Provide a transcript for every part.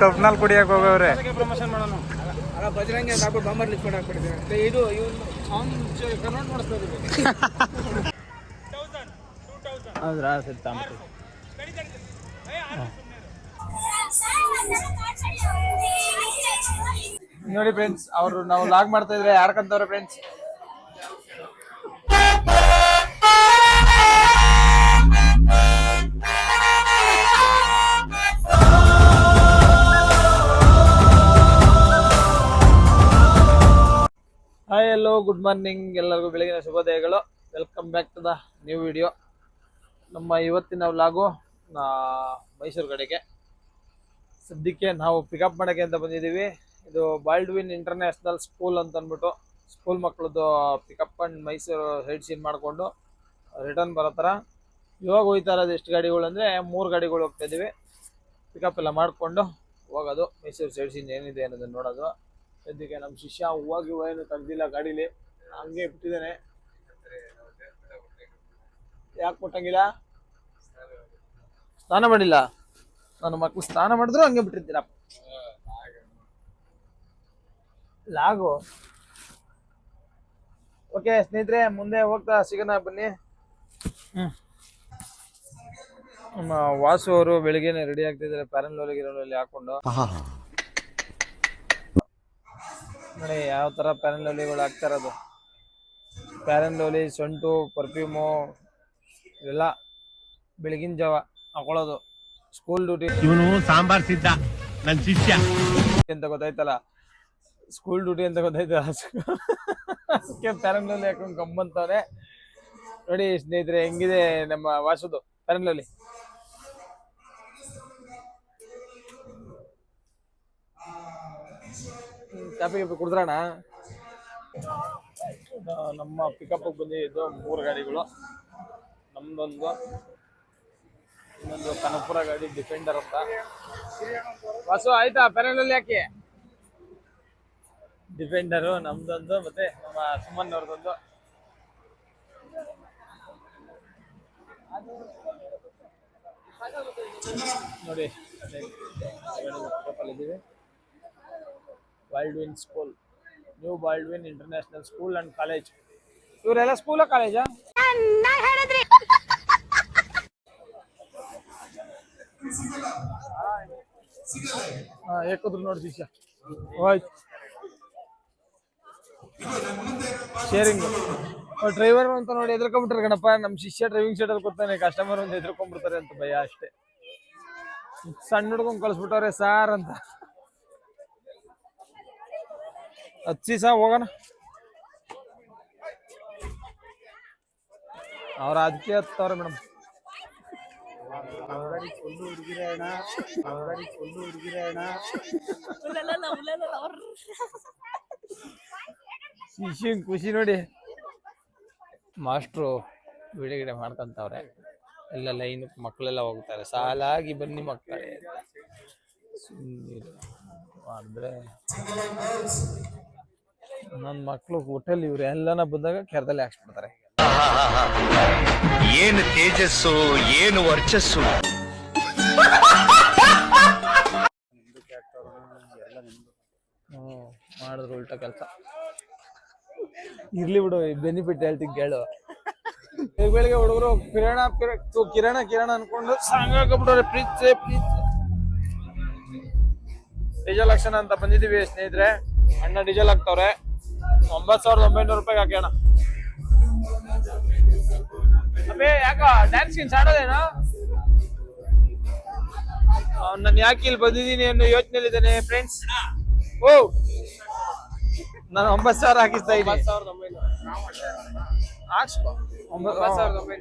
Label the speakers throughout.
Speaker 1: ಕಬ್ನಲ್ಲಿ ಕುಡಿಯಕ್ ಹೋಗವ್ರೆ.
Speaker 2: ಪ್ರಮೋಷನ್ ಮಾಡೋಣ. ಬಜರಂಗಿ ಹಾಕ್ಬಿಟ್ಟು ಬಾಂಬರ್ ಲಿಸ್ಟ್ ಮಾಡಿ ಹಾಕ್ಬಿಟ್ಟಿದ್ದಾರೆ ಇದು ಕನ್ವರ್ಟ್ ಮಾಡಿಸ್ತಾ ಇದ್ದೀವಿ. ಹೌದ್ರಾ? ಸರಿ ತಾಂಬಿಟ್ಟು ನೋಡಿ ಫ್ರೆಂಡ್ಸ್ ಅವರು ನಾವು ಲಾಗ್ ಮಾಡ್ತಾ ಇದ್ರೆ ಯಾರ್ಕಂತವ್ರೆ ಫ್ರೆಂಡ್ಸ್ ಹಾಯ್ ಎಲ್ಲೋ ಗುಡ್ ಮಾರ್ನಿಂಗ್ ಎಲ್ಲರಿಗೂ ಬೆಳಗಿನ ಶುಭೋದಯಗಳು. Welcome back to the new video ನಮ್ಮ ಇವತ್ತಿನ ವ್ಲಾಗು ಮೈಸೂರು ಕಡೆಗೆ. ಸದ್ಯಕ್ಕೆ ನಾವು ಪಿಕಪ್ ಮಾಡೋಕ್ಕೆ ಅಂತ ಬಂದಿದ್ದೀವಿ. ಇದು ಬಾಲ್ಡ್ವಿನ್ ಇಂಟರ್ನ್ಯಾಷನಲ್ ಸ್ಕೂಲ್ ಅಂತ ಅಂದ್ಬಿಟ್ಟು ಸ್ಕೂಲ್ ಮಕ್ಕಳದ್ದು pickup and Mysuru head scene ಮಾಡಿಕೊಂಡು ರಿಟರ್ನ್ ಬರೋ ಥರ. ಇವಾಗ ಹೋಗ್ತಾ ಇರೋದು ಎಷ್ಟು ಗಾಡಿಗಳು ಅಂದರೆ ಮೂರು ಗಾಡಿಗಳು ಹೋಗ್ತಾ ಇದ್ದೀವಿ. ಪಿಕಪ್ ಎಲ್ಲ ಮಾಡಿಕೊಂಡು ಹೋಗೋದು. ಮೈಸೂರು ಸೈಡ್ ಸೀನ್ ಏನಿದೆ ಅನ್ನೋದನ್ನ ನೋಡೋದು. ಸದ್ಯಕ್ಕೆ ನಮ್ಮ ಶಿಷ್ಯ ಹೂವಾಗಿ ಹೂವ ಏನು ತೆಗ್ದಿಲ್ಲ ಗಾಡೀಲಿ. ಹಂಗೆ ಬಿಟ್ಟಿದ್ದಾನೆ ಯಾಕೆ ಕೊಟ್ಟಂಗಿಲ್ಲ? ಸ್ನಾನ ಮಾಡಿಲ್ಲ. ನನ್ನ ಮಕ್ಳು ಸ್ನಾನ ಮಾಡಿದ್ರು ಹಂಗೆ ಬಿಟ್ಟಿರ್ತೀರ ಲಾಗು. ಓಕೆ, ಸ್ನೇಹಿತರೆ, ಮುಂದೆ ಹೋಗ್ತಾ ಸಿಗೋಣ ಬನ್ನಿ. ಹ್ಮ್. ನಮ್ಮ ವಾಸು ಅವರು ಬೆಳಿಗ್ಗೆನೆ ರೆಡಿ ಆಗ್ತಿದ್ದಾರೆ. ಪ್ಯಾರನ್ ಲೋಲಿಗಿರೋಲ್ಲಿ ಹಾಕೊಂಡು. ನೋಡಿ ಯಾವ ಥರ ಪ್ಯಾರನ್ ಲೋಲಿಗಳು ಹಾಕ್ತಾ ಇರೋದು. ಪ್ಯಾರನ್ ಲೋಲಿ ಸೊಂಟು ಪರ್ಫ್ಯೂಮು ಇವೆಲ್ಲ ಬೆಳಗಿನ ಜಾವ ಹಾಕೊಳ್ಳೋದು. ಸ್ಕೂಲ್ ಡ್ಯೂಟಿ
Speaker 3: ಇವನು ಸಾಂಬಾರ್ ಸಿದ್ಧ ನನ್ನ ಶಿಷ್ಯ.
Speaker 2: ಅಂತ ಗೊತ್ತಾಯ್ತಲ್ಲ. ಸ್ಕೂಲ್ ಡ್ಯೂಟಿ ಅಂತ ಗೊತ್ತಾಯ್ತಲ್ಲ. ಅದಕ್ಕೆ ಪ್ಯಾರನ್ ಲೋಲಿ ಹಾಕೊಂಡು ಕಂಬಂತವ್ರೆ ನೋಡಿ ಸ್ನೇಹಿತರೆ ಹೆಂಗಿದೆ ನಮ್ಮ ವಾಸುದು ಪ್ಯಾರನ್ ಲೋಲಿ ಕಾಪಿ ಗಿಪಿ ಕುಡಿದ್ರಣ ನಮ್ಮ ಪಿಕಪ್ ಬಂದಿದ್ದು ಮೂರು ಗಾಡಿಗಳು ನಮ್ದೊಂದು ಇನ್ನೊಂದು ಕನಪುರ ಗಾಡಿ ಡಿಫೆಂಡರ್ ಅಂತ ಬಸ್ಸು ಆಯ್ತಾ ಪೆರಲಲ್ಲಿ ಯಾಕೆ ಡಿಫೆಂಡರು ನಮ್ದೊಂದು ಮತ್ತೆ ನಮ್ಮ ಸುಮನ್ ಅವ್ರದ್ದೊಂದು ನೋಡಿ ಇದ್ದೀವಿ Baldwin school new Baldwin international school and college ಇವರೆಲ್ಲ ಸ್ಕೂಲ ಕಾಲೇಜಾ ಹಾ ಏಕದ್ರು ನೋಡಿ ಶಿಷ್ಯ ಆಯ್ತು ಶೇರಿಂಗ್ ಡ್ರೈವರ್ ಅಂತ ನೋಡಿ ಎದ್ರಕೊಂಡ್ಬಿಟ್ರೆ ಗಣಪ ನಮ್ಮ ಶಿಷ್ಯ ಡ್ರೈವಿಂಗ್ ಸೀಟಲ್ಲಿ ಕೂತಾನೆ. ಕಸ್ಟಮರ್ ಒಂದು ಎದ್ರಕೊಂಡ್ಬಿಡ್ತಾರೆ ಅಂತ ಭಯ ಅಷ್ಟೇ. ಸಣ್ಣ ಹುಡ್ಕೊಂಡ್ ಕಳಿಸ್ಬಿಟ್ಟವ್ರೆ ಸಾರ್ ಅಂತ. ಹಚ್ಚಿ ಸಹ ಹೋಗೋಣ. ಅವ್ರ ಅದಕ್ಕೆ ಹತ್ತವ್ರೆ ಮೇಡಮ್. ಶಿಶಿಂಗ್ ಖುಷಿ ನೋಡಿ. ಮಾಸ್ಟ್ರು ವಿಡಿಯೋ ಗಿಡ ಮಾಡ್ಕೊಂತವ್ರೆ. ಎಲ್ಲ ಲೈನ್ ಮಕ್ಕಳೆಲ್ಲ ಹೋಗ್ತಾರೆ. ಸಾಲಾಗಿ ಬನ್ನಿ ಮಕ್ಕಳೇ. ಸುಮ್ಮನೆ ಮಾಡಿದ್ರೆ. ನನ್ನ ಮಕ್ಕಳು ಹೋಟೆಲ್ ಇವ್ರು ಎಲ್ಲನ ಬಂದಾಗ ಕೆರದಲ್ಲಿ ಹಾಕ್ಸ್ಬಿಡ್ತಾರೆ.
Speaker 3: ಏನು ತೇಜಸ್ಸು ಏನು ವರ್ಚಸ್ಸು?
Speaker 2: ಹ್ಮ್ ಮಾಡಿದ್ರು ಉಲ್ಟಾ ಕೆಲಸ. ಇರ್ಲಿ ಬಿಡು ಬೆನಿಫಿಟ್ ಹೇಳ್ತೀನಿ ಕೇಳು. ಬೆಳಿಗ್ಗೆ ಹುಡುಗರು ಕಿರಣ ಪಿರ- ಕಿರಣ ಕಿರಣ ಅನ್ಕೊಂಡು ಪ್ರೀತ್ ಪ್ರೀತ್ ಡೀಸೆಲ್ ಲಕ್ಷಣ ಅಂತ ಬಂದಿದೀವಿ ಸ್ನೇಹಿತರೆ. ಅಣ್ಣ ಡೀಸೆಲ್ ಹಾಕ್ತವ್ರೆ. ಒಂಬತ್ತು ಸಾವಿರದ ಒಂಬೈನೂರು ರೂಪಾಯಿಗೆ ಹಾಕೋಣ ಅಬ್ಬೇ ಯಾಕ ಡ್ಯಾನ್ಸ್ ಗಿನ್ಸ್ ಆಡೋದೇನೋ? ನಾನು ಯಾಕೆ ಇಲ್ಲಿ ಬಂದಿದ್ದೀನಿ ಅನ್ನೋ ಯೋಚನೆಯಲ್ಲಿದ್ದೇನೆ ಫ್ರೆಂಡ್ಸ್ ಓ ನಾನು ಒಂಬತ್ತು ಸಾವಿರ ಹಾಕಿಸ್ತಾ ಇದ್ದೀನಿ. ಹಾಕ್ಸ್ಕೊ.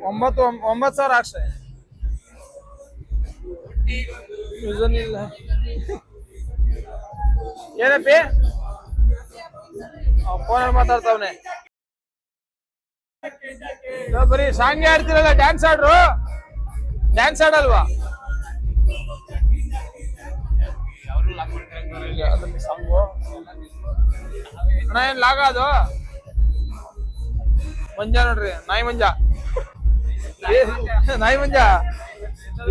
Speaker 2: ಒಂಬತ್ತು ಒಂಬತ್ತು ಸಾವಿರ ಹಾಕ್ಸ್ತಾ ಏನಪ್ಪಿ? ಫೋನಲ್ಲಿ ಮಾತಾಡ್ತಾವನೆ. ಬರೀ ಸಾಂಗ್ ಆಡ್ತಿರಲ್ಲ ಡ್ಯಾನ್ಸ್ ಆಡ್ರು? ಡ್ಯಾನ್ಸ್ ಆಡಲ್ವಾ? ಅಣ್ಣ, ಏನ್ ಲಾಗ ಅದು? ಮಂಜ ನೋಡ್ರಿ, ನಾಯಿ ಮಂಜ. ನಾಯಿ ಮಂಜ.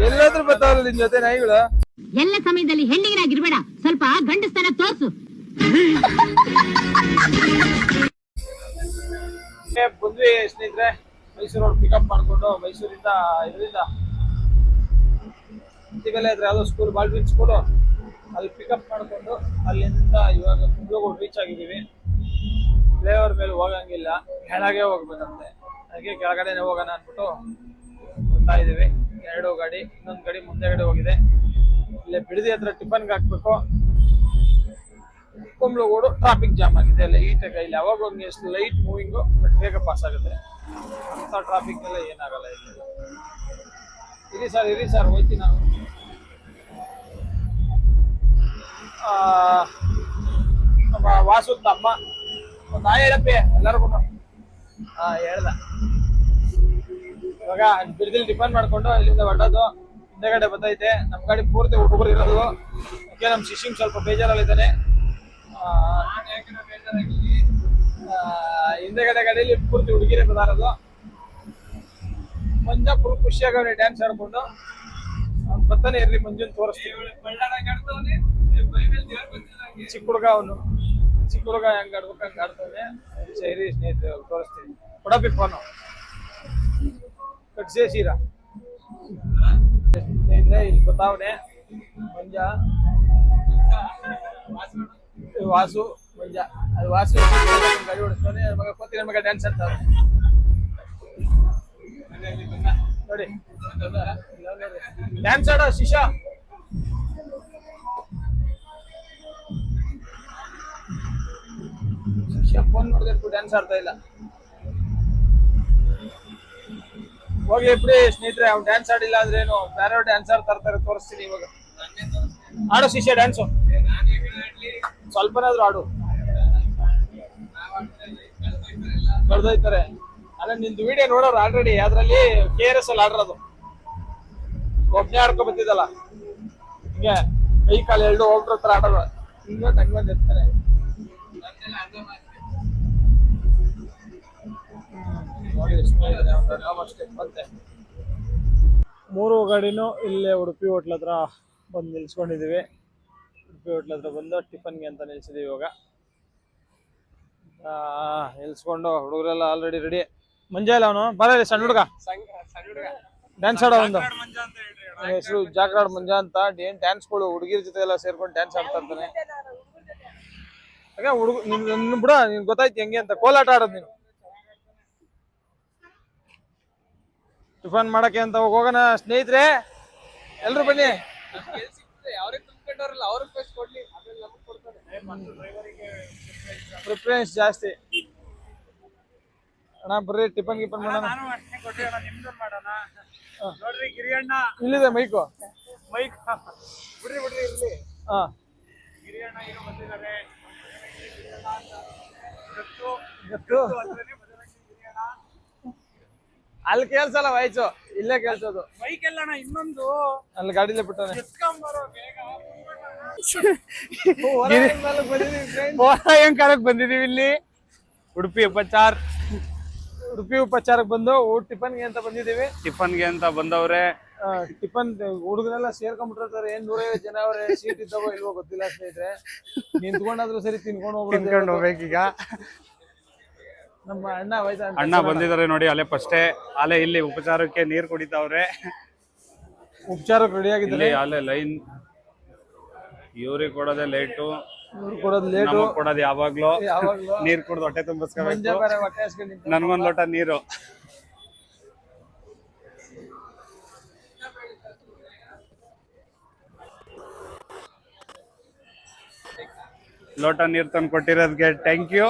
Speaker 2: ಎಲ್ಲಾದ್ರೂ ಬರ್ತಾವಲ್ಲ ನಿನ್ ಜೊತೆ ನಾಯಿಗಳು?
Speaker 4: ಎಲ್ಲ ಸಮಯದಲ್ಲಿ ಹೆಣ್ಣಿಗರಾಗಿರ್ಬೇಡ.
Speaker 2: ಬಂದ್ವಿ ಸ್ನೇಹಿತರೆ ಮೈಸೂರು ಅವ್ರು ಪಿಕಪ್ ಮಾಡಿಕೊಂಡು ಮೈಸೂರಿಂದ ಇದರಿಂದ ಮೇಲೆ ಇದ್ರೆ ಯಾವುದೋ ಸ್ಕೂಲ್ ಬಾಲ್ವಿನ್ ಸ್ಕೂಲು ಅಲ್ಲಿ ಪಿಕಪ್ ಮಾಡಿಕೊಂಡು ಅಲ್ಲಿಂದ ಇವಾಗ ಕುಂದಗೋಡು ರೀಚ್ ಆಗಿದ್ದೀವಿ. ಫ್ಲೇವರ್ ಮೇಲೆ ಹೋಗಂಗಿಲ್ಲ. ಕೆಳಗೆ ಹೋಗ್ಬೇಕಂತೆ. ಅದಕ್ಕೆ ಕೆಳಗಡೆನೆ ಹೋಗೋಣ ಅಂದ್ಬಿಟ್ಟು ಬರ್ತಾ ಇದ್ದೀವಿ. ಎರಡು ಗಾಡಿ, ಇನ್ನೊಂದು ಗಾಡಿ ಮುಂದೆಗಡೆ ಹೋಗಿದೆ. ಇಲ್ಲೇ ಬಿಡದಿ ಹತ್ರ ಟಿಫನ್ಗೆ ಹಾಕ್ಬೇಕು. ಕುಂಬ್ಳಗೋಡು ಟ್ರಾಫಿಕ್ ಜಾಮ್ ಆಗಿದೆ. ಲೈಟಾಗಿ ಇಲ್ಲಿ ಯಾವಾಗ ಒಂದು ಎಷ್ಟು ಲೈಟ್ ಮೂವಿಂಗು ಬಟ್ ಬೇಗ ಪಾಸ್ ಆಗುತ್ತೆ. ಅಂತ ಟ್ರಾಫಿಕ್ ಎಲ್ಲ ಏನಾಗಲ್ಲ ಇಲ್ಲಿ. ಇರಿ ಸರ್ ಇರಿ ಸರ್ ಹೋಯ್ತೀನಿ ನಾನು. ನಮ್ಮ ವಾಸು ತಮ್ಮ ನಾ ಹೇಳಪ್ಪೆ, ಎಲ್ಲರಿಗೂ ಹಾ, ಹೇಳ್ದ. ಇವಾಗ ಬಿಡದಿಲ್ ಡಿಫೈನ್ ಮಾಡ್ಕೊಂಡು ಇಲ್ಲಿಂದ ಹೊರಟೋದು ಹಿಂದೆಗಡೆ ಬಂದೈತೆ ನಮ್ಮ ಗಾಡಿ ಪೂರ್ತಿ ಹುಡುಗರು ಇರೋದು. ಓಕೆ ನಮ್ಮ ಶಿಶಿಂಗ್ ಸ್ವಲ್ಪ ಬೇಜಾರಲ್ಲಿದ್ದಾನೆ. ಹಿಂದೆಗಡೆ ಗಾಡಿಯಲ್ಲಿ ಪೂರ್ತಿ ಹುಡುಗಿರೇ ಬದಾರದು. ಮಂಜ ಫುಲ್ ಖುಷಿಯಾಗವ್ರೆ ಡ್ಯಾನ್ಸ್ ಆಡ್ಕೊಂಡು. ಅವ್ನು ಬರ್ತಾನೆ ಇರ್ಲಿ, ಮಂಜುನ್ ತೋರಿಸ್ತೀವಿ ಚಿಕ್ಕ ಹುಡುಗ ಅವನು. ಚಿಕ್ಕ ಹುಡುಗ ಹೆಂಗ್ ಆಡ್ಬೇಕು ಹಂಗ ಆಡ್ತಾನೆ. ಸೈರಿ ಸ್ನೇಹಿತರು ತೋರಿಸ್ತೀನಿ. ಕೊಡಪಿ ಫೋನು. ಕಟ್ಸೇ ಸೀರಾ ಸ್ನೇಹಿತರೆ, ಇಲ್ಲಿ ಬರ್ತಾವನೆ ಮಂಜ. ವಾಸು ಅದು ವಾಸು ಗಾಡಿ ಓಡಿಸ್ತಾನೆ ಮಗ ಕೋತಿ ಮಗ ಡ್ಯಾನ್ಸ್ ಆಡ್ತಾರೆ ನೋಡಿ ಡ್ಯಾನ್ಸ್ ಆಡೋ, ಶಿಶಾ. ಶಿಶಾ ಫೋನ್ ನೋಡಿದ್ರೆ ಡ್ಯಾನ್ಸ್ ಆಡ್ತಾ ಇಲ್ಲ. ಹೋಗ್ಲಿ ಬಿಡಿ ಸ್ನೇಹಿತರೆ, ಅವ್ನು ಡ್ಯಾನ್ಸ್ ಆಡಿಲ್ಲ ಅಂದ್ರೆ ಏನು? ಬೇರೆ ಡ್ಯಾನ್ಸರ್ ತರ್ತಾರೆ ತೋರಿಸ್ತೀನಿ ಇವಾಗ. ಆಡೋ ಶಿಷ್ಯ ಡ್ಯಾನ್ಸು ಸ್ವಲ್ಪನಾದ್ರೂ ಆಡು. ಕಳ್ದೋಯ್ತಾರೆ. ಅಲ್ಲ, ನಿಂದು ವಿಡಿಯೋ ನೋಡೋರು ಆಲ್ರೆಡಿ ಅದರಲ್ಲಿ ಕೆ ಆರ್ ಎಸ್ ಅಲ್ಲಿ ಆಡಿರೋದು. ಒಬ್ನೇ ಆಡ್ಕೊ ಬಂದಿದ್ದಲ್ಲ. ಹಿಂಗೆ ಕೈ ಕಾಲು ಎರಡು ಒಬ್ರ ಹತ್ರ ಆಡೋದು ಹಿಂಗ ತಂಗ್ ಬಂದಿರ್ತಾರೆ. ಮೂರು ಗಾಡಿನೂ ಇಲ್ಲೇ ಉಡುಪಿ ಹೋಟ್ಲ್ ಹತ್ರ ಬಂದು ನಿಲ್ಸ್ಕೊಂಡಿದೀವಿ ಉಡುಪಿ ಹೋಟ್ಲ್ ಹತ್ರ ಬಂದು ಟಿಫನ್ಗೆ ಅಂತ ನಿಲ್ಸಿದೀವಿ ಇವಾಗ. ಆ, ನಿಲ್ಸ್ಕೊಂಡು ಹುಡುಗರೆಲ್ಲ ಆಲ್ರೆಡಿ ರೆಡಿ ಮಂಜಾ ಇಲ್ಲ ಅವನು? ಬರಲಿ ಸಣ್ಣ ಹುಡುಗ. ಡ್ಯಾನ್ಸ್ ಆಡೋ ಒಂದು. ಹೆಸರು ಜಾಕ್ರಾಡ್ ಮಂಜಾ ಅಂತ. ಏನ್ ಡ್ಯಾನ್ಸ್ಗಳು ಹುಡುಗಿರ ಜೊತೆ ಎಲ್ಲ ಸೇರ್ಕೊಂಡು ಡ್ಯಾನ್ಸ್ ಆಡ್ತಾ ಇರ್ತಾನೆ. ಹುಡುಗ ನಿಮ್ ನಿನ್ ಬಿಡ ನಿನ್ ಗೊತ್ತಾಯ್ತು ಹೆಂಗೆ ಅಂತ. ಕೋಲಾಟ ಆಡೋದು ನೀನು. ಟಿಫನ್ ಮಾಡಕ್ಕೆ ಅಂತ ಹೋಗೋಣ ಸ್ನೇಹಿತರೆ. ಎಲ್ರು ಬನ್ನಿ. ಪ್ರಿಫರೆನ್ಸ್ ಜಾಸ್ತಿ. ಅಣ್ಣ ಬರ್ರಿ ಟಿಫನ್ ಗಿಫನ್ ಮಾಡೋಣ.
Speaker 1: ನೋಡ್ರಿ ಗಿರಿಯಣ್ಣ.
Speaker 2: ಇಲ್ಲಿದೆ ಮೈಕು
Speaker 1: ಮೈಕ್ ಬಿಡ್ರಿ ಬಿಡ್ರಿ ಇರ್ಲಿ.
Speaker 2: ಹಾ.
Speaker 1: ಗಿರಿಯಣ್ಣ ಏನು ಬಂದಿದ್ದಾರೆ. ಗೊತ್ತು
Speaker 2: ಗೊತ್ತು ಅಲ್ಲಿ ಕೇಳ್ಸಲ್ಲ ವಾಯ್ಸು ಇಲ್ಲೇ ಕೇಳ್ಸೋದು.
Speaker 1: ಬೈಕ್ ಎಲ್ಲ ಇನ್ನೊಂದು.
Speaker 2: ಅಲ್ಲಿ ಗಾಡಿಲೇ ಬಿಟ್ಟಾನೆ
Speaker 1: ಎತ್ಕೊಂಬರೋ ಬೇಗ.
Speaker 2: ಭಯಂಕರಕ್ಕೆ ಬಂದಿದೀವಿ ಇಲ್ಲಿ. ಉಡುಪಿ ಉಪಚಾರ ಉಡುಪಿ ಉಪಚಾರಕ್ಕೆ ಬಂದು ಊಟ ಟಿಫನ್ಗೆ ಅಂತ ಬಂದಿದೀವಿ
Speaker 1: ಟಿಫನ್ಗೆ ಅಂತ ಬಂದವ್ರೆ.
Speaker 2: ಟಿಫನ್ ಹುಡುಗನೆಲ್ಲ ಸೇರ್ಕೊಂಡ್ಬಿಟ್ಟಿರ್ತಾರೆ. ಏನ್ ನೂರೈವತ್ತು ಜನ ಅವ್ರೆ ಸೀಟ್ ಇದ್ದಾವೋ ಇಲ್ವೋ ಗೊತ್ತಿಲ್ಲ ಸ್ನೇಹಿತರೆ. ನಿಂತ್ಕೊಂಡಾದ್ರೂ ಸರಿ ತಿನ್ಕೊಂಡು
Speaker 1: ತಿನ್ಕೊಂಡು
Speaker 2: ಹೋಗ್ಬೋದು
Speaker 1: ಹೋಗ್ಬೇಕೀಗ.
Speaker 2: ಅಣ್ಣ
Speaker 1: ಬಂದಿದ್ದಾರೆ ನೋಡಿ ಅಲ್ಲೇ ಫಸ್ಟೇ ಅಲ್ಲೇ ಇಲ್ಲಿ ಉಪಚಾರಕ್ಕೆ ನೀರು ಕುಡಿತಾವ್ರೆ.
Speaker 2: ಉಪಚಾರಕ್ಕೆ ರೆಡಿ ಆಗಿದ್ದಾರೆ?
Speaker 1: ಅಲ್ಲೇ ಲೈನ್ ಇವ್ರಿಗೆ ಕೊಡೋದೇ ಲೇಟು
Speaker 2: ಕೊಡೋದು ಲೇಟು
Speaker 1: ಕೊಡೋದು ಯಾವಾಗ್ಲೂ. ನೀರ್ ಕುಡ್ದು ಹೊಟ್ಟೆ ತುಂಬಿಸ್ಕೋಬೇಕು. ನನ್ಗೊಂದ್ ಲೋಟ ನೀರು. ಲೋಟ ನೀರ್ ತಂದು ಕೊಟ್ಟಿರೋದಕ್ಕೆ ಥ್ಯಾಂಕ್ ಯು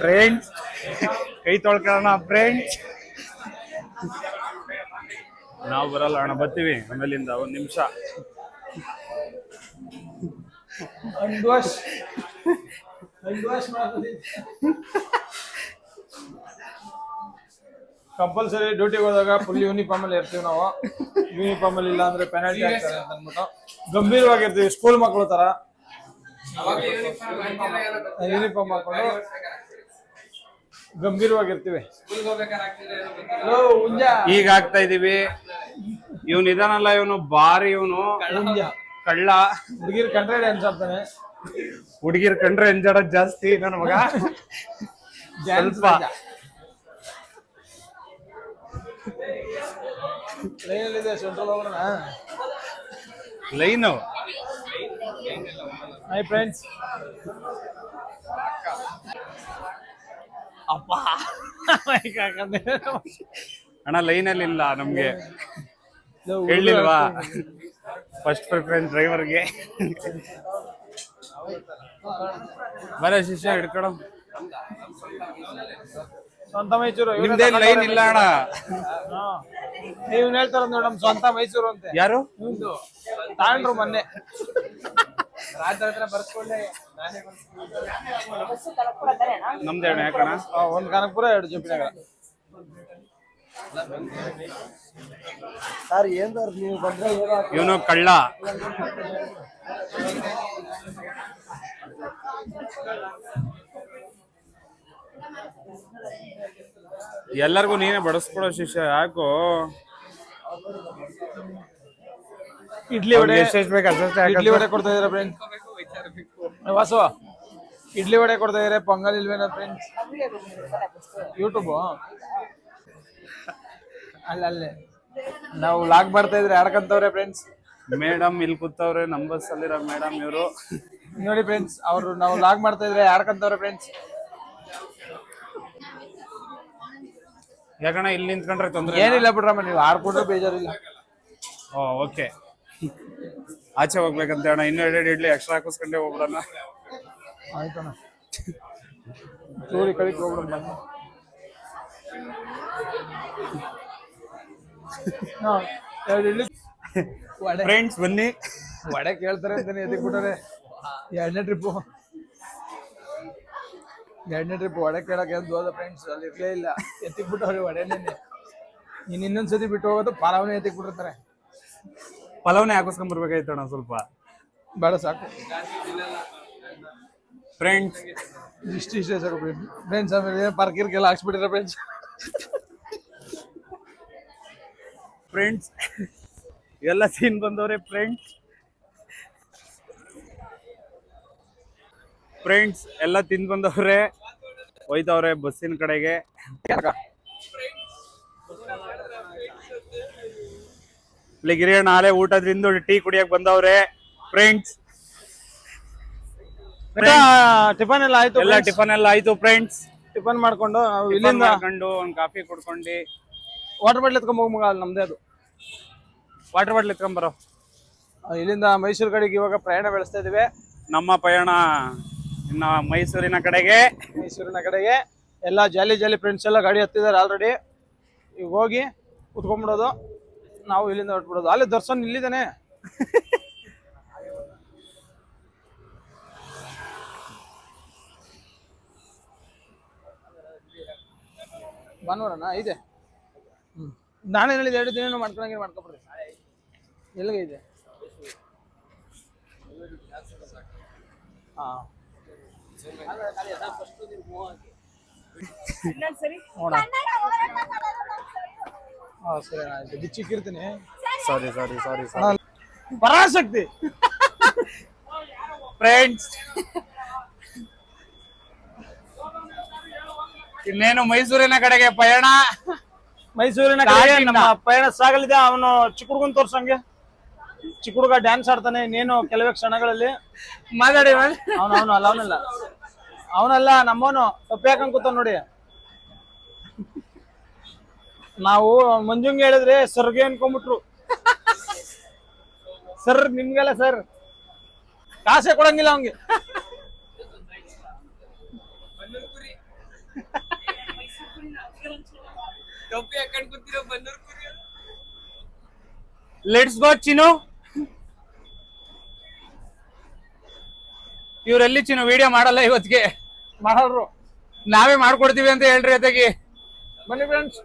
Speaker 1: ಫ್ರೆಂಡ್ಸ್ ಕೈ ತೊಳ್ಕೊಳ್ಳೋಣ ಫ್ರೆಂಡ್ಸ್ ನಾವು ಬರಲ್ಲ ಅಣ್ಣ ಬರ್ತೀವಿ ಆಮೇಲಿಂದ ಒಂದು ನಿಮಿಷ.
Speaker 2: ಕಂಪಲ್ಸರಿ ಡ್ಯೂಟಿಗೆ ಹೋದಾಗ ಫುಲ್ ಯೂನಿಫಾರ್ಮ್ ಅಲ್ಲಿ ಇರ್ತೀವಿ ನಾವು. ಯೂನಿಫಾರ್ಮ್ ಅಲ್ಲಿ ಇಲ್ಲ ಅಂದ್ರೆ ಪೆನಾಲ್ಟಿ ಆಗ್ತಾರೆ ಅಂತ ಅಂದ್ಬಿಟ್ಟು. ಗಂಭೀರವಾಗಿರ್ತೀವಿ ಸ್ಕೂಲ್ ಮಕ್ಕಳು ತರ. ಯೂನಿಫಾರ್ಮ್ ಹಾಕೊಂಡು ಗಂಭೀರವಾಗಿರ್ತೀವಿ.
Speaker 1: ಈಗ ಆಗ್ತಾ ಇದೀವಿ. ಇವನ್ ಇದಾನಲ್ಲ ಇವನು ಬಾರಿ ಇವನು. ಕಳ್ಳ.
Speaker 2: ಹುಡುಗಿರ್ ಕಂಡ್ರೆ ಅನ್ಸಾಡ್ತಾನೆ
Speaker 1: ಹುಡುಗಿರ್ ಕಂಡ್ರೆ ಎಂಜಾಡೋದ್ ಜಾಸ್ತಿ ನನ್ನ ಮಗ. ಸ್ವಲ್ಪ. ಲೈನ್ ಹೈ
Speaker 2: ಹಾಯ್ ಫ್ರೆಂಡ್ಸ್ ಅಪ್ಪ ಅಣ್ಣ ಲೈನ್
Speaker 1: ಅಲ್ಲಿ ಲೈನಲ್ಲಿ ಇಲ್ಲ ನಮ್ಗೆ ಹೇಳಿಲ್ವಾ. ಫಸ್ಟ್ ಪ್ರಿಫರೆನ್ಸ್ ಡ್ರೈವರ್ಗೆ ಬರ ಶಿಷ್ಯ ಹಿಡ್ಕೊಳ
Speaker 2: ಸ್ವಂತ ಮೈಸೂರು
Speaker 1: ನಿಮ್ದೇನ್ ಲೈನ್ ಇಲ್ಲ ಅಣ್ಣ.
Speaker 2: ನೀವ್ ಹೇಳ್ತಾರ ನೋಡಮ್ ನಮ್ ಸ್ವಂತ ಮೈಸೂರು ಅಂತ.
Speaker 1: ಯಾರು?
Speaker 2: ತಾಂಡ್ರು ಮೊನ್ನೆ.
Speaker 1: ನಮ್ದೇ ಅಣ್ಣ ಯಾಕಣ್ಣ
Speaker 2: ಆ, ಒಂದ್ ಕನಕಪುರ ಎರಡು ಜಂಪಿನಗರ ಸರ್ ಏನ್ ಸರ್ ನೀವು ಬಂದ್ರೆ
Speaker 1: ಇವನು ಕಳ್ಳ. ಎಲ್ಲರಿಗೂ ನೀನೇ ಬಡಿಸ್ಕೊಡೋ ಶಿಷ್ಯ ಯಾಕೋ?
Speaker 2: ಇಡ್ಲಿ ವಡೆ ಇಡ್ಲಿ ವಡೆ ಕೊಡ್ತಾ ಇದಾರೆ ವಾಸು ಇಡ್ಲಿ ವಡೆ ಕೊಡ್ತಾ ಇದ್ರೆ ಪೊಂಗಲ್ ಇಲ್ವೇನ ಫ್ರೆಂಡ್ಸ್ ಯೂಟ್ಯೂಬ್ ಅಲ್ಲ ಅಲ್ಲೇ. ನಾವು ಲಾಗ್ ಬರ್ತಾ ಇದ್ರೆ ಆಡ್ಕಂತವ್ರೆ ಫ್ರೆಂಡ್ಸ್
Speaker 1: ಮೇಡಮ್ ಇಲ್ಲಿ ಕೂತವ್ರೆ ನಮ್ ಬಸ್ ಅಲ್ಲಿರೋ ಮೇಡಮ್ ಇವರು.
Speaker 2: ನೋಡಿ ಫ್ರೆಂಡ್ಸ್ ಅವರು ನಾವು ಲಾಗ್ ಮಾಡ್ತಾ ಇದ್ರೆ ಆಡ್ಕಂತವ್ರೆ ಫ್ರೆಂಡ್ಸ್
Speaker 1: ಯಾಕಣ್ಣ ಇಲ್ಲಿ ನಿಂತ್ಕೊಂಡ್ರೆ ತೊಂದ್ರೆ
Speaker 2: ಏನಿಲ್ಲ ಬಿಡ್ರಮ್ಮ ನೀವು ಆಡ್ಕೊಂಡ್ರೆ ಬೇಜಾರಿಲ್ಲ.
Speaker 1: ಓ ಓಕೆ ಆಚೆ ಹೋಗ್ಬೇಕಂತ ಅಣ್ಣ ಇನ್ನೂ ಎರಡು ಇಡ್ಲಿ ಎಕ್ಸ್ಟ್ರಾ ಹಾಕಿಸ್ಕೊಂಡೆ ಹೋಗ್ಬಿಡೋಣ.
Speaker 2: ಆಯ್ತಣ್ಣ. ಚೂರಿ ಕಳಿಕ್ ಹೋಗ್ಬಿಡೋಣ ಎರಡು ಇಡ್ಲಿ.
Speaker 1: ಫ್ರೆಂಡ್ಸ್ ಬನ್ನಿ.
Speaker 2: ವಡೆ ಕೇಳ್ತಾರೆ ಅಂತಾನೆ ಎದಕ್ಕೆ ಬಿಟ್ಟಾರೆ ಎರಡನೇ ಟ್ರಿಪ್ಪು ಎರಡನೇ ಟ್ರಿಪ್ ವಡೆ ಕೇಳಕ್ಕೆ ಅಂತ ಹೋದ ಫ್ರೆಂಡ್ಸ್ ಅಲ್ಲಿ ಇರ್ಲೇ ಇಲ್ಲ. ಎತ್ತಿ ಬಿಟ್ಟವ್ರೆ ವಡೆನೇ. ಇನ್ನು ಇನ್ನೊಂದ್ಸತಿ ಬಿಟ್ಟು ಹೋಗೋದು ಪಲಾವನೇ ಎತ್ತಿಕ್ ಬಿಟ್ಟಿರ್ತಾರೆ.
Speaker 1: ಪಲಾವ್ನೇ ಹಾಕಿಸ್ಕೊಂಡ್ ಅಣ್ಣ ಸ್ವಲ್ಪ?
Speaker 2: ಬೇಡ ಸಾಕು.
Speaker 1: ಫ್ರೆಂಡ್ಸ್
Speaker 2: ಇಷ್ಟು ಇಷ್ಟೇ ಸಾಕು ಫ್ರೆಂಡ್ಸ್ ಫ್ರೆಂಡ್ಸ್ ಆಮೇಲೆ ಪಾರ್ಕಿರ್ಗೆಲ್ಲ ಹಾಕ್ಸ್ಬಿಟ್ಟಿರ ಫ್ರೆಂಡ್ಸ್
Speaker 1: ಫ್ರೆಂಡ್ಸ್ ಎಲ್ಲ ಸೀನ್ ಬಂದವ್ರೆ ಫ್ರೆಂಡ್ಸ್ ಫ್ರೆಂಡ್ಸ್ ಎಲ್ಲ ತಿಂದ್ ಬಂದವ್ರೆ. ಹೋಯ್ತವ್ರೆ ಬಸ್ಸಿನ ಕಡೆಗೆ. ಇಲ್ಲಿ ಗಿರಿಯಣ್ಣ ನಾಳೆ ಊಟದ್ರಿಂದ ಟೀ ಕುಡಿಯಕ್ ಬಂದವ್ರೆ. ಫ್ರೆಂಡ್ಸ್
Speaker 2: ಟಿಫನ್ ಎಲ್ಲ ಆಯ್ತು
Speaker 1: ಎಲ್ಲ ಟಿಫನ್ ಎಲ್ಲ ಆಯ್ತು ಫ್ರೆಂಡ್ಸ್
Speaker 2: ಟಿಫನ್ ಮಾಡ್ಕೊಂಡು
Speaker 1: ಇಲ್ಲಿಂದ ಕಂಡು ಒಂದ್ ಕಾಫಿ ಕುಡ್ಕೊಂಡು.
Speaker 2: ವಾಟರ್ ಬಾಟ್ಲ್ ಎತ್ಕೊಂಡ್ ಹೋಗ್ ಮಗ ಅಲ್ಲಿ ನಮ್ದೇ ಅದು.
Speaker 1: ವಾಟರ್ ಬಾಟ್ಲ್ ಎತ್ಕೊಂಬರೋ
Speaker 2: ಬರೋ. ಇಲ್ಲಿಂದ ಮೈಸೂರು ಕಡೆಗೆ ಇವಾಗ ಪ್ರಯಾಣ ಬೆಳೆಸ್ತಾ ಇದೀವಿ
Speaker 1: ನಮ್ಮ ಪ್ರಯಾಣ ಇನ್ನ ಮೈಸೂರಿನ ಕಡೆಗೆ.
Speaker 2: ಮೈಸೂರಿನ ಕಡೆಗೆ. ಎಲ್ಲ ಜಾಲಿ ಜಾಲಿ ಫ್ರೆಂಡ್ಸ್ ಎಲ್ಲ ಗಾಡಿ ಹತ್ತಿದ್ದಾರೆ ಆಲ್ರೆಡಿ ಈಗ ಹೋಗಿ ಕುತ್ಕೊಂಡ್ಬಿಡೋದು. ನಾವು ಇಲ್ಲಿಂದ ಹೊರಟ್ಬಿಡೋದು. ಅಲ್ಲಿ ದರ್ಶನ್ ಇಲ್ಲಿದ್ದಾನೆ. ಭಾನುವಾರನಾ? ಇದೆ. ಹ್ಮ್ ನಾನೇ ಹೇಳಿದ ಎರಡು ದಿನ ಮಾಡ್ಕೊಂಡಂಗೆ ಮಾಡ್ಕೊಬಿಡ್ರಿ ಎಲ್ಲಿಗೆ ಇದೆ? ಹಾಂ. ನೋಡ ಹಾ ಸರಿ ಆಯ್ತು. ಬಿಚ್ಚಿಕ್ಕಿರ್ತೀನಿ
Speaker 1: ಸಾರಿ ಸಾರಿ ಸಾರಿ ಸಾರಿ
Speaker 2: ಪರಾಶಕ್ತಿ.
Speaker 1: ಫ್ರೆಂಡ್ಸ್ ಇನ್ನೇನು ಮೈಸೂರಿನ ಕಡೆಗೆ ಪಯಣ?
Speaker 2: ಮೈಸೂರಿನ ಕಡೆಗೆ ನಮ್ಮ ಪಯಣ ಸಾಗಲಿದೆ. ಅವನು ಚಿಕ್ಕ ಹುಡುಗನ್ ತೋರ್ಸಂಗೆ ಚಿಕ್ಕ ಹುಡುಗ ಡ್ಯಾನ್ಸ್ ಆಡ್ತಾನೆ. ಇನ್ನೇನು ಕೆಲವೇ ಕ್ಷಣಗಳಲ್ಲಿ.
Speaker 1: ಮಾತಾಡಿ
Speaker 2: ಅವನು ಅವನು ಅಲ್ಲ ಅವನಲ್ಲ. ಅವನಲ್ಲ ನಮ್ಮವನು. ತಪ್ಪು ಹಾಕಂಗ್ ಕೂತ ನೋಡಿ. ನಾವು ಮಂಜುಂಗ್ ಹೇಳಿದ್ರೆ ಸರ್ಗೆ ಅನ್ಕೊಂಡ್ಬಿಟ್ರು ಸರ್ ನಿಮ್ಗೆಲ್ಲ ಸರ್. ಕಾಸೆ ಕೊಡಂಗಿಲ್ಲ ಅವಂಗೆ
Speaker 1: ಲೆಟ್ಸ್ ಗೋ ಚಿನು ಇವ್ರೆಲ್ಲಿ ಚಿನ್ನು ವಿಡಿಯೋ ಮಾಡಲ್ಲ ಇವತ್ತಿಗೆ?
Speaker 2: ಮಾಡೋರು
Speaker 1: ನಾವೇ ಮಾಡ್ಕೊಡ್ತೀವಿ ಅಂತ ಹೇಳ್ರಿ ಅದಕ್ಕೆ
Speaker 2: ಬನ್ನಿ ಫ್ರೆಂಡ್ಸ್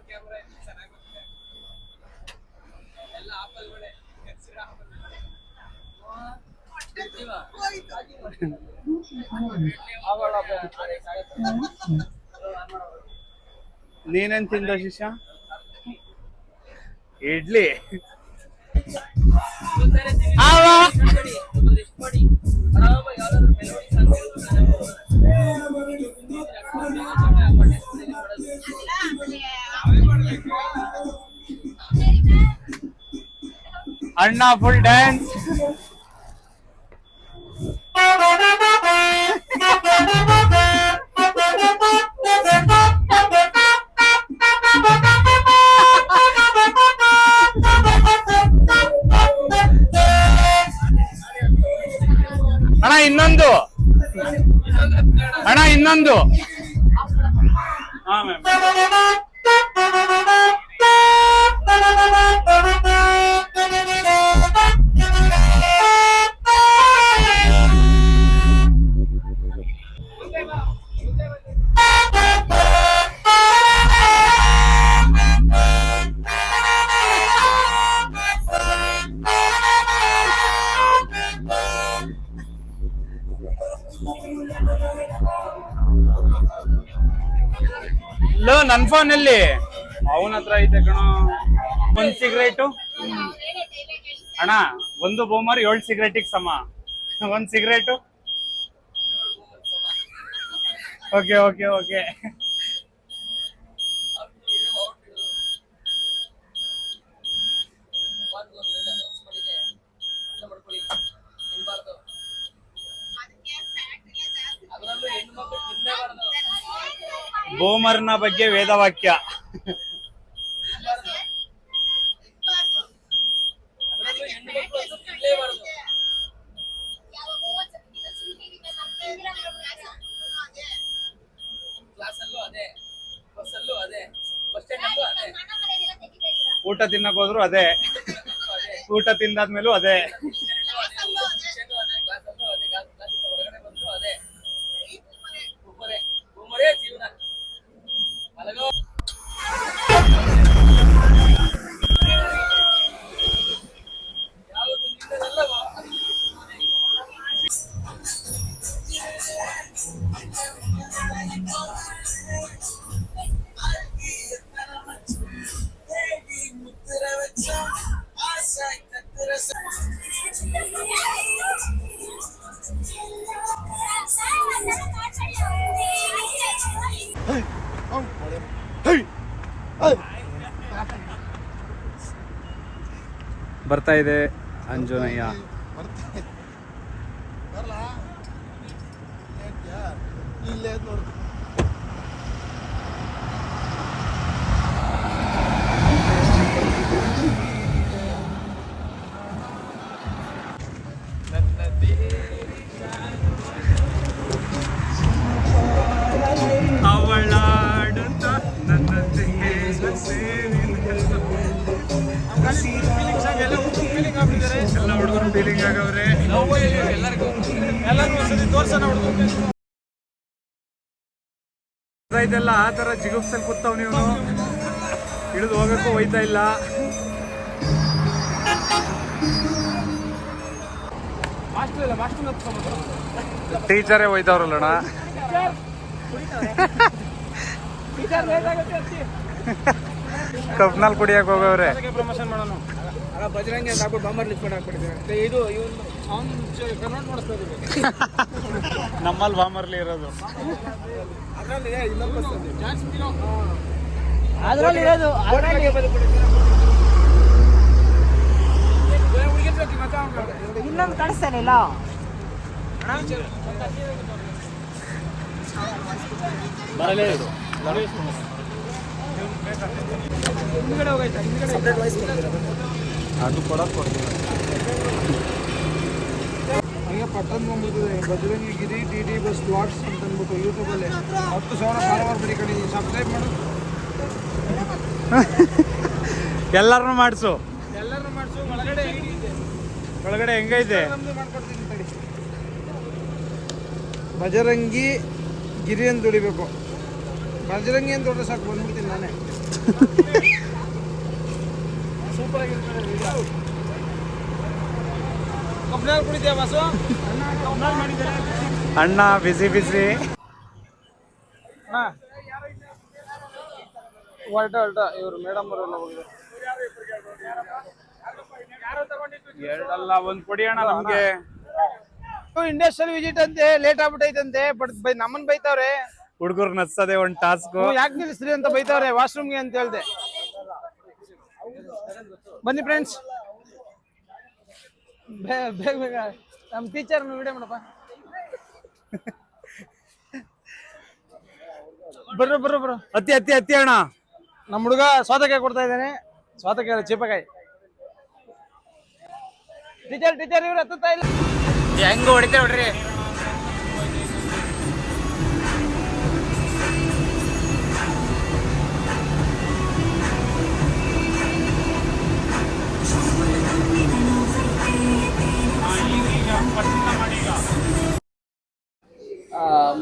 Speaker 1: ನೀನೇನ್ ತಿಂದ ಶಿಷ್ಯ? ಇಡ್ಲಿ. ಅಣ್ಣ ಫುಲ್ ಡ್ಯಾನ್ಸ್ ಅಣ್ಣ ಇನ್ನೊಂದು. ಅಣ್ಣ ಇನ್ನೊಂದು. ಎಲ್ಲಿ ಅವನ ಹತ್ರ ಐತೆ ಕಣ. ಒಂದ್ ಸಿಗರೇಟು? ಅಣ್ಣ, ಒಂದು ಬೋಮರ್, ಏಳು ಸಿಗರೇಟಿಗೆ ಸಮ. ಒಂದ್ ಸಿಗರೇಟು? Okay okay okay. ಬೋಮರ್ನ ಬಗ್ಗೆ ವೇದವಾಕ್ಯ. ಊಟ ತಿನ್ನಕ್ ಹೋದ್ರು ಅದೇ. ಊಟ ತಿಂದಾದ್ಮೇಲೂ ಅದೇ. ಅವಳಾಡುತ್ತ ಇದೆಲ್ಲ ಆ ಥರ ಜಿಗುಪ್ಸಲ್ ಕೂತಾವ್ ನೀವು ಇಳಿದು ಹೋಗೋಕ್ಕೂ ಹೋಯ್ತಾ ಇಲ್ಲ. ಟೀಚರೇ ಹೋಯ್ತಾವ್ರಲ್ಲಣ್ಣ. ಕಬ್ನಲ್ಲಿ ಕುಡಿಯಕ್ ಹೋಗವ್ರೆ.
Speaker 2: ಪ್ರಮೋಷನ್ ಮಾಡೋಣ. ಬಜರಂಗಿ ಬಾಂಬರ್ ಲಿಸ್ಟ್ ಹಾಕ್ಬಿಟ್ಟಿದ್ದಾರೆ ಇದು
Speaker 1: ನಮ್ಮಲ್ಲಿ ಬಾಮರ್ಲಿ ಇರೋದು.
Speaker 2: ಅದರಲ್ಲಿ
Speaker 5: ಇರೋದು ಇನ್ನೊಂದು
Speaker 2: ಹಿಂದ್ಗಡೆ ಹೋಗೈತಾ? ಹಿಂದ್ಗಡೆ
Speaker 1: ಅದು ಕೊಡಕ್ ಕೊಡ್ತೀನಿ.
Speaker 2: ಹಂಗೆ ಪಟ್ಟಣ ಬಂದ್ಬಿಟ್ಟಿದೆ Bajrangi Giri D D bus what's ಅಂತ ಅಂದ್ಬಿಟ್ಟು ಯೂಟ್ಯೂಬಲ್ಲಿ ಹತ್ತು ಸಾವಿರ ಫಾಲೋವರ್ ಬರೀ ಕಡೆ ಸಬ್ಸ್ಕ್ರೈಬ್ ಮಾಡು.
Speaker 1: ಎಲ್ಲಾರನು ಮಾಡಿಸು.
Speaker 2: ಎಲ್ಲರೂ ಮಾಡಿಸು. ಒಳಗಡೆ
Speaker 1: ಒಳಗಡೆ ಹೆಂಗೈತೆ?
Speaker 2: ಮಾಡ್ಕೊಡ್ತೀನಿ ತಡಿ. ಬಜರಂಗಿ ಗಿರಿ ಅಂತ ದುಡಿಬೇಕು. ಬಜರಂಗಿ ಅಂತ ದೊಡ್ಡ ಸಾಕು ಬಂದ್ಬಿಡ್ತೀನಿ ನಾನೇ. ಸೂಪರ್ ಆಗಿರ್ತಾರೆ
Speaker 1: ಅಣ್ಣ ಬಿಸಿ ಬಿಸಿ
Speaker 2: ಹೊರಟ ಹೊರಟ. ಇವರು ಮೇಡಮ್ ಅವರೆಲ್ಲ ಹೋಗಿದ್ದಾರೆ.
Speaker 1: ಎರಡಲ್ಲ ಒಂದ್ ಕೊಡಿ ಅಣ್ಣ ನಮ್ಗೆ.
Speaker 2: ಇಂಡಸ್ಟ್ರಿಯಲ್ ವಿಸಿಟ್ ಅಂತೆ ಲೇಟ್ ಆಗ್ಬಿಟ್ಟೈತಂತೆ ಬಟ್ ನಮ್ಮನ್ ಬೈತಾವ್ರೆ.
Speaker 1: ಹುಡುಗರು ನಚ್ಚದೆ ಒಂದ್ ಟಾಸ್ಕ್
Speaker 2: ಯಾಕೆ ನಿಲ್ಲಿಸ್ರಿ ಅಂತ ಬೈತಾವ್ರೆ ವಾಶ್ರೂಮ್ಗೆ ಅಂತ ಹೇಳ್ದೆ. ಬನ್ನಿ ಫ್ರೆಂಡ್ಸ್ ಬೇಗ ಬೇಗ. ನಮ್ಮ ಟೀಚರ್ ವಿಡಿಯೋ ಮಾಡಪ್ಪ. ಬರ್ರಿ ಬರ್ರಿ ಬರ್ರಿ.
Speaker 1: ಅತಿ ಹತ್ತಿ ಹತ್ತಿ ಅಣ್ಣ.
Speaker 2: ನಮ್ಮ ಹುಡುಗ ಸ್ವಾತಕಾಯಿ ಕೊಡ್ತಾ ಇದ್ದಾನೆ. ಸ್ವಾತಕಾಯಿ ಚೀಪಕಾಯಿ. ಟೀಚರ್ ಟೀಚರ್ ಇವ್ರು ಹತ್ತುತ್ತಾ ಇಲ್ಲ.
Speaker 1: ಹೆಂಗ ಹೊಡಿತೇವೆ ನೋಡ್ರಿ?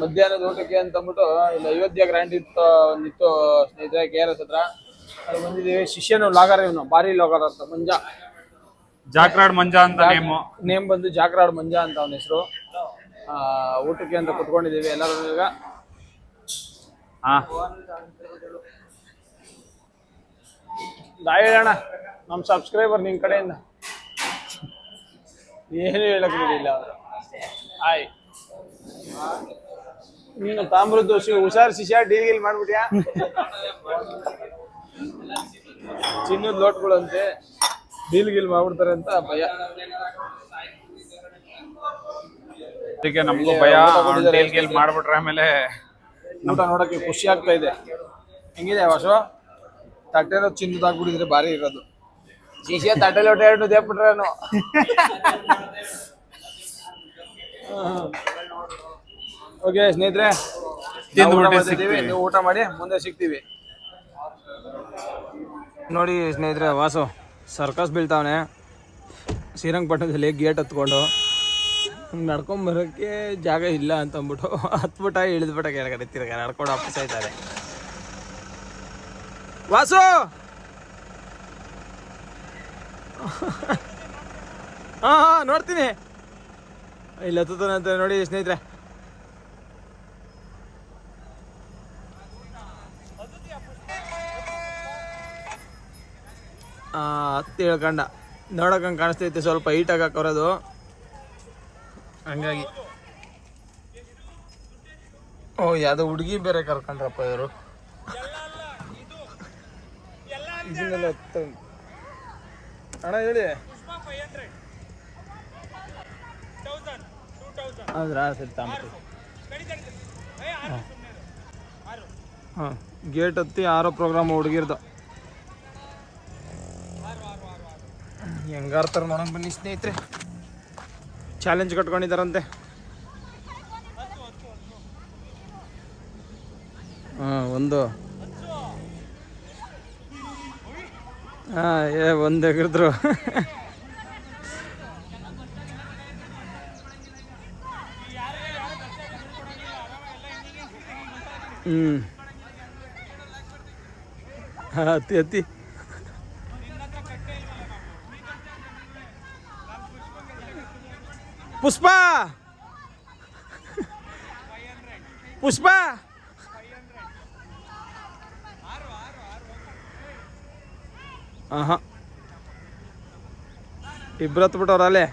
Speaker 2: ಮಧ್ಯಾಹ್ನದ ಊಟಕ್ಕೆ ಅಂತ ಅಂದ್ಬಿಟ್ಟು ಇಲ್ಲಿ ಅಯೋಧ್ಯ ಗ್ರ್ಯಾಂಡ್ ಇತ್ತು ಒಂದಿತ್ತು ಸ್ನೇಹಿತರೆ ಕೆ ಆರ್ ಎಸ್ ಹತ್ರ. ಅಲ್ಲಿ ಬಂದಿದ್ದೀವಿ. ಶಿಷ್ಯನು ಲಾಗರ್ ಇವನು ಭಾರಿ ಲಾಗರ್ ಅಂತ ಮಂಜ.
Speaker 1: ಜಾಕ್ರಾಡ್ ಮಂಜಾ ಅಂತ ನೇಮು
Speaker 2: ನೇಮ್ ಬಂದು ಜಾಕ್ರಾಡ್ ಮಂಜಾ ಅಂತ ಅವನ ಹೆಸರು. ಊಟಕ್ಕೆ ಅಂತ ಕುತ್ಕೊಂಡಿದ್ದೀವಿ ಎಲ್ಲರೂ ಈಗ. ದಾಯಿ ಹೇಳೋಣ ನಮ್ಮ ಸಬ್ಸ್ಕ್ರೈಬರ್ ನಿಮ್ಮ ಕಡೆಯಿಂದ. ಏನು ಹೇಳಕ್ಕೆ ಇಲ್ಲ ಅವರು. ಆಯ್ ನೀನು ತಾಮ್ರದ ಶಿ ಹುಷಾರ್ ಶಿಷ್ಯ ಡೀಲ್ ಗೀಲ್ ಮಾಡ್ಬಿಟ್ಯಾ? ಚಿನ್ನದ ಲೋಟ್ಗಳಂತೆ ಡೀಲ್ ಗೀಲ್ ಮಾಡ್ಬಿಡ್ತಾರೆ ಅಂತ ಭಯ.
Speaker 1: ಅದಕ್ಕೆ ನಮಗೂ ಭಯ. ಡೀಲ್ ಗೀಲ್ ಮಾಡ್ಬಿಟ್ರೆ ಆಮೇಲೆ
Speaker 2: ಊಟ ನೋಡಕ್ಕೆ ಖುಷಿ ಆಗ್ತಾ ಇದೆ. ಹೆಂಗಿದೆ ವಾಸು? ಚಿನ್ನದ ಚಿನ್ನದಾಗ್ಬಿಟ್ಟಿದ್ರೆ ಭಾರಿ ಇರೋದು. ಶಿಷ್ಯ ತಟ್ಟೆ ಲೋಟ ಎರಡು ದೇಪ್ಬಿಟ್ರೇನು ಓಕೆ ಸ್ನೇಹಿತರೆ ನಾವು ಊಟ ಮಾಡ್ತಿದ್ದೀವಿ ನೀವು ಊಟ ಮಾಡಿ ಮುಂದೆ ಸಿಗ್ತೀವಿ. ನೋಡಿ ಸ್ನೇಹಿತರೆ ವಾಸು ಸರ್ಕಸ್ ಬೀಳ್ತಾವನೆ. ಶ್ರೀರಂಗಪಟ್ಟಣದಲ್ಲಿ ಗೇಟ್ ಹತ್ಕೊಂಡು ನಡ್ಕೊಂಬರೋಕ್ಕೆ ಜಾಗ ಇಲ್ಲ ಅಂತ ಅಂದ್ಬಿಟ್ಟು ಹತ್ಬಿಟ್ಟ ಇಳಿದ್ಬಿಟ್ಟ ಕೆಳಗಡೆ ತಿರ್ಗ ನಡ್ಕೊಂಡು ವಾಪಸ್ ಆಯ್ತಾರೆ ವಾಸು! ಹಾ ಹಾ ನೋಡ್ತೀನಿ. ಇಲ್ಲ ಹತ್ತಿರ ನೋಡಿ ಸ್ನೇಹಿತರೆ. ಹತ್ತಿ ಹೇಳ್ಕಂಡ ನೋಡಕ್ಕಂಗೆ ಕಾಣಿಸ್ತೈತೆ, ಸ್ವಲ್ಪ ಹೀಟಾಗಿ ಹಾಕೋರೋದು. ಹಂಗಾಗಿ. ಓ, ಯಾವುದೋ ಹುಡುಗಿ ಬೇರೆ ಕರ್ಕೊಂಡ್ರಪ್ಪ ಇವರು. ಅಣ್ಣ, ಹೇಳಿ. ಹೌದ್ರಾ? ಸರಿ ತಾಂಬಿಟ್ಟು ಹಾಂ. ಗೇಟ್ ಹತ್ತಿ ಆರೋ ಪ್ರೋಗ್ರಾಮ್ ಹುಡುಗಿರ್ದು. ಹೆಂಗಾರ್ತಾರ ನೋಡೋಣ ಬನ್ನಿ ಸ್ನೇಹಿತರೆ. ಚಾಲೆಂಜ್ ಕಟ್ಕೊಂಡಿದ್ದಾರಂತೆ ಹಾಂ ಒಂದು. ಏ ಒಂದು ಎಗರಿದ್ರು ಹ್ಞೂ ಹತ್ತಿ ಹತ್ತಿ ಪುಷ್ಪ! ಪುಷ್ಪ! ಆಹಾ. ಇಬ್ರು ಹತ್ಬಿಟ್ಟವ್ರ ಅಲ್ಲೇ.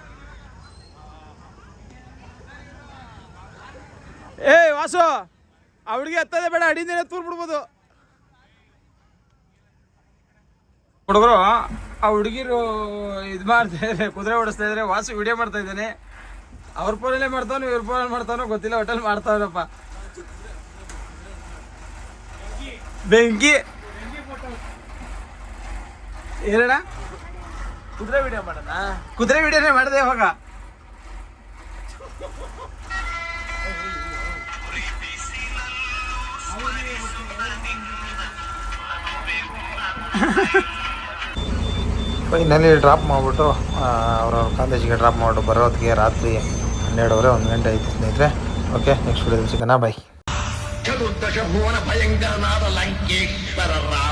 Speaker 2: ಏ ವಾಸು! ಆ ಹುಡುಗಿ ಹತ್ತದೇ ಬೇಡ ಅಡಿಂದ ತೂರ್ ಬಿಡ್ಬೋದು ಹುಡುಗರು, ಆ ಹುಡುಗಿರು ಇದು ಮಾಡ್ತಾ ಇದ್ರೆ, ಕುದುರೆ ಓಡಿಸ್ತಾ ಇದ್ರೆ, ವಾಸು ವಿಡಿಯೋ ಮಾಡ್ತಾ ಇದ್ದಾನೆ. ಅವ್ರ ಫೋನಲ್ಲೇ ಮಾಡ್ತಾವನು ಇವ್ರ ಫೋನಲ್ಲಿ ಮಾಡ್ತಾವನೋ ಗೊತ್ತಿಲ್ಲ ಹೋಟೆಲ್ ಮಾಡ್ತಾವನಪ್ಪ. ಬೆಂಕಿ. ಏನಣ್ಣ? ಕುದುರೆ ವಿಡಿಯೋ ಮಾಡೋಣ ಕುದುರೆ ವಿಡಿಯೋನೇ ಮಾಡಿದೆ ಇವಾಗ.
Speaker 6: ಫೈನಲಿ ಡ್ರಾಪ್ ಮಾಡಿಬಿಟ್ಟು ಅವ್ರವ್ರ ಕಾಲೇಜಿಗೆ ಡ್ರಾಪ್ ಮಾಡಿಬಿಟ್ಟು ಬರೋದಕ್ಕೆ ರಾತ್ರಿ ಹನ್ನೆರಡುವರೆ ಒಂದು ಗಂಟೆ ಆಯಿತು ಸ್ನೇಹಿತರೆ. ಓಕೆ ನೆಕ್ಸ್ಟ್ ವಿಡಿಯೋದಲ್ಲಿ ಸಿಗೋಣ. ಬಾಯ್
Speaker 3: ಚತುರ್ದಶ ಭುವನ ಭಯಂಕರನಾದ ಲಂಕೇಶ್ವರ ರಾವಣ